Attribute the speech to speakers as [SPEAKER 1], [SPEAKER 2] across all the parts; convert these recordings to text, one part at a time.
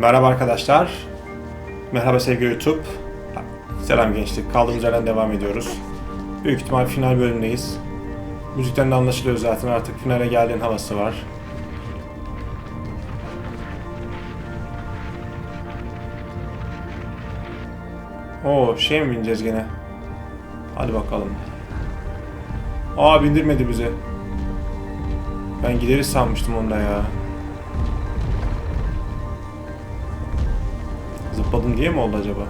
[SPEAKER 1] Merhaba arkadaşlar. Merhaba sevgili YouTube. Selam gençlik. Kaldığımız yerden devam ediyoruz. Büyük ihtimal final bölümündeyiz. Müzikten de anlaşılıyor zaten artık finale geldiğin havası var. Oo şey mi bineceğiz gene? Hadi bakalım. Aa bindirmedi bizi. Ben gideriz sanmıştım onda ya. Zıpladım diye mi oldu acaba?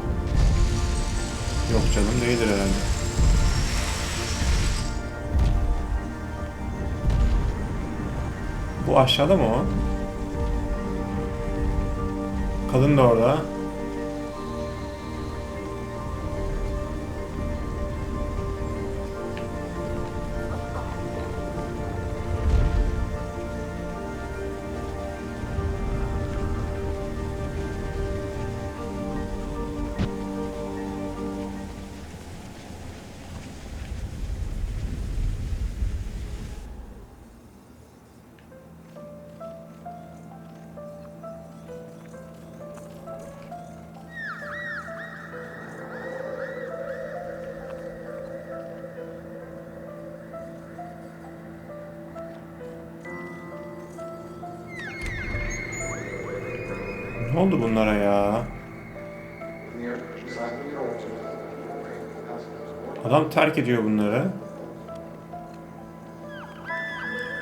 [SPEAKER 1] Yok canım değildir herhalde. Bu aşağıda mı o? Kadın da orada. Ne oldu bunlara ya? Adam terk ediyor bunları.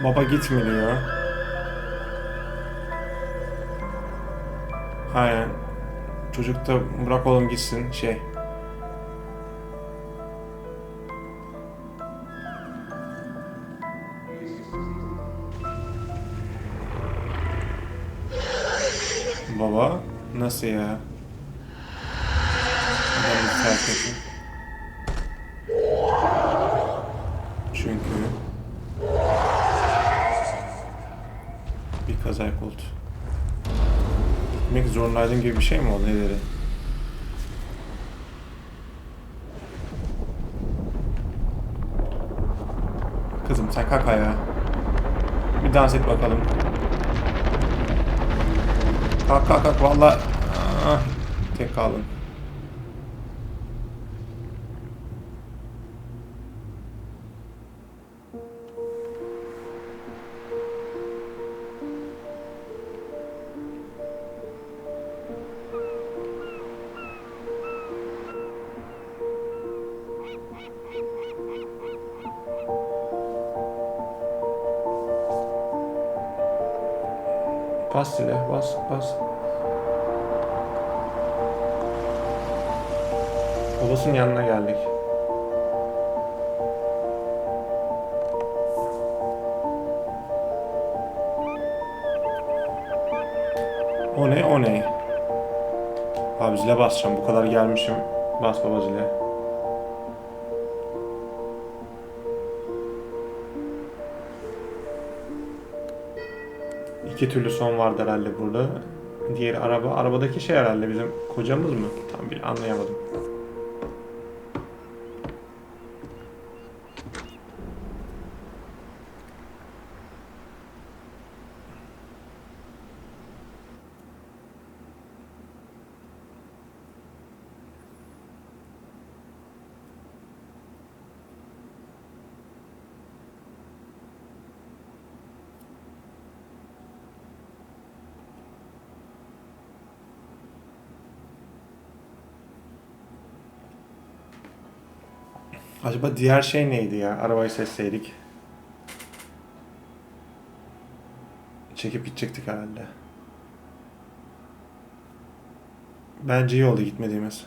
[SPEAKER 1] Baba gitme diyor. Aynen. Çocuk da bırak oğlum gitsin şey. Baba nasıl ya? Ettim. Çünkü bir kaza oldu. Gitmek zorundaydım gibi bir şey mi oldu ne dedi? Kızım sen kalk ayağa. Bir dans et bakalım. Kalk kalk kalk valla ah, tek kaldın. Bas zile bas bas. Babasının yanına geldik. O ne o ne? Abi zile basacağım bu kadar gelmişim. Bas baba. İki türlü son vardı herhalde burada. Diğeri araba. Arabadaki şey herhalde bizim kocamız mı? Tam bir anlayamadım. Acaba diğer şey neydi ya? Arabayı seçseydik. Çekip gidecektik herhalde. Bence iyi oldu gitmediğimiz.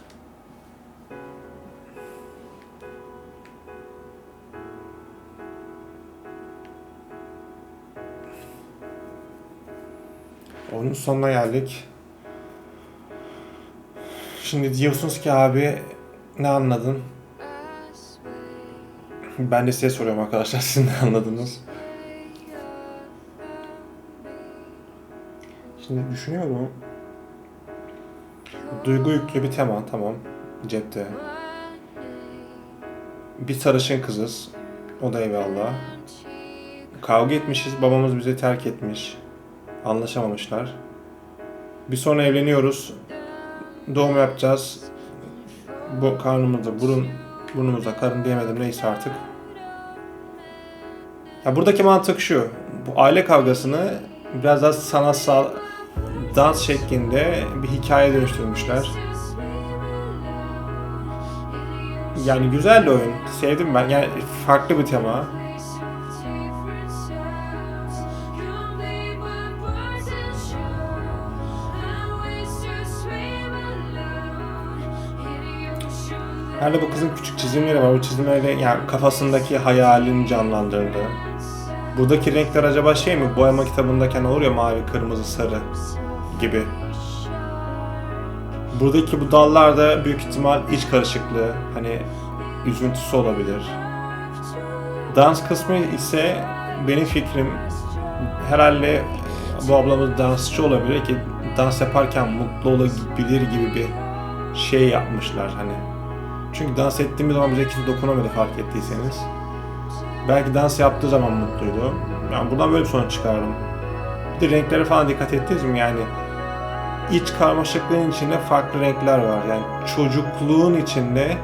[SPEAKER 1] Oyunun sonuna geldik. Şimdi diyorsunuz ki abi ne anladın? Ben de size soruyorum arkadaşlar siz ne anladınız? Şimdi düşünüyorum. Duygu yüklü bir tema tamam cepte. Bir sarışın kızız. O da eyvallah. Kavga etmişiz. Babamız bizi terk etmiş. Anlaşamamışlar. Bir sonra evleniyoruz. Doğum yapacağız. Bu karnımızda, burun, burnumuza, karın diyemedim neyse artık. Ya buradaki mantık şu. Bu aile kavgasını biraz daha sanatsal dans şeklinde bir hikaye dönüştürmüşler. Yani güzel bir oyun. Sevdim ben. Yani farklı bir tema. Herhalde bu kızın küçük çizimleri var. O çizimleri yani kafasındaki hayalini canlandırdı. Buradaki renkler acaba şey mi? Boyama kitabındaki olur ya mavi, kırmızı, sarı gibi. Buradaki bu dallarda büyük ihtimal iç karışıklığı, hani üzüntüsü olabilir. Dans kısmı ise benim fikrim herhalde bu ablamız dansçı olabilir ki dans yaparken mutlu olabilir gibi bir şey yapmışlar hani. Çünkü dans ettiğimiz zaman bize kimse dokunamadı fark ettiyseniz. Belki dans yaptığı zaman mutluydu. Yani buradan böyle bir sonuç çıkardım. Bir de renklere falan dikkat ettiniz mi? Yani iç karmaşıklığın içinde farklı renkler var. Yani çocukluğun içinde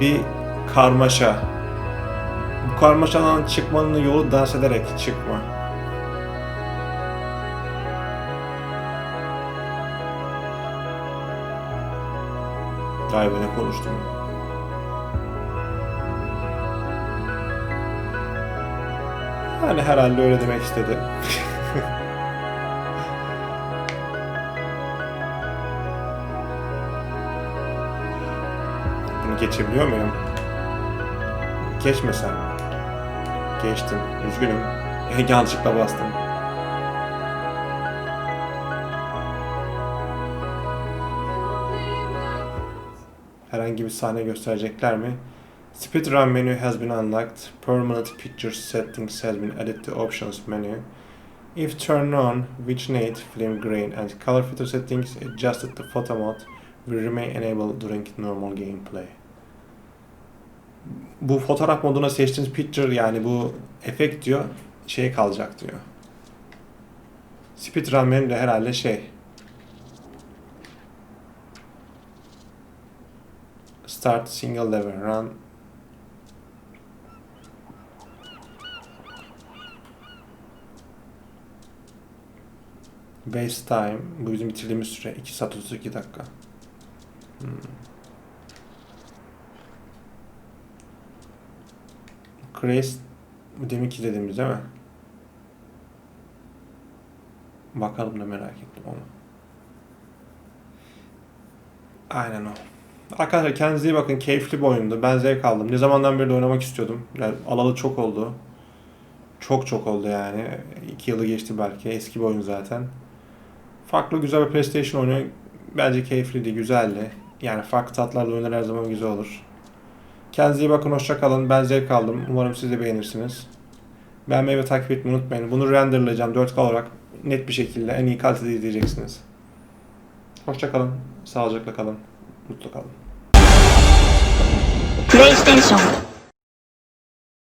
[SPEAKER 1] bir karmaşa. Bu karmaşadan çıkmanın yolu dans ederek çıkma. Be ne konuştum. Yani herhalde öyle demek istedi. Bunu geçebiliyor muyum? Geçmesem. Geçtim. Üzgünüm. Yanlışlıkla bastım. Herhangi bir sahne gösterecekler mi? Speedrun menu has been unlocked. Permanent picture settings has been added to options menu. If turned on, Witchnate, Flame Grain and Color Filter settings adjusted to photo mode will remain enabled during normal gameplay. Bu fotoğraf moduna seçtiğiniz picture yani bu efekt diyor şey kalacak diyor. Speedrun menü de herhalde şey Start single level run Base time bu bizim bitirdiğimiz süre 2 saat 32 dakika. Hmm. Grace deminki dediğimiz değil mi? Bakalım da merak ettim onu. Aynen o. Arkadaşlar kendinize iyi bakın. Keyifli bir oyundu. Ben zevk aldım. Ne zamandan beri de oynamak istiyordum. Yani alalı çok oldu. Çok çok oldu yani. İki yılı geçti belki. Eski bir oyun zaten. Farklı güzel bir PlayStation oyunu bence keyifliydi, güzeldi. Yani farklı tatlarla oyunlar her zaman güzel olur. Kendinize iyi bakın, hoşça kalın. Ben zevk aldım. Umarım siz de beğenirsiniz. Beğenmeyi ve takip etmeyi unutmayın. Bunu renderlayacağım 4K olarak net bir şekilde en iyi kalitede izleyeceksiniz. Hoşça kalın, sağlıcakla kalın, mutlu kalın.
[SPEAKER 2] PlayStation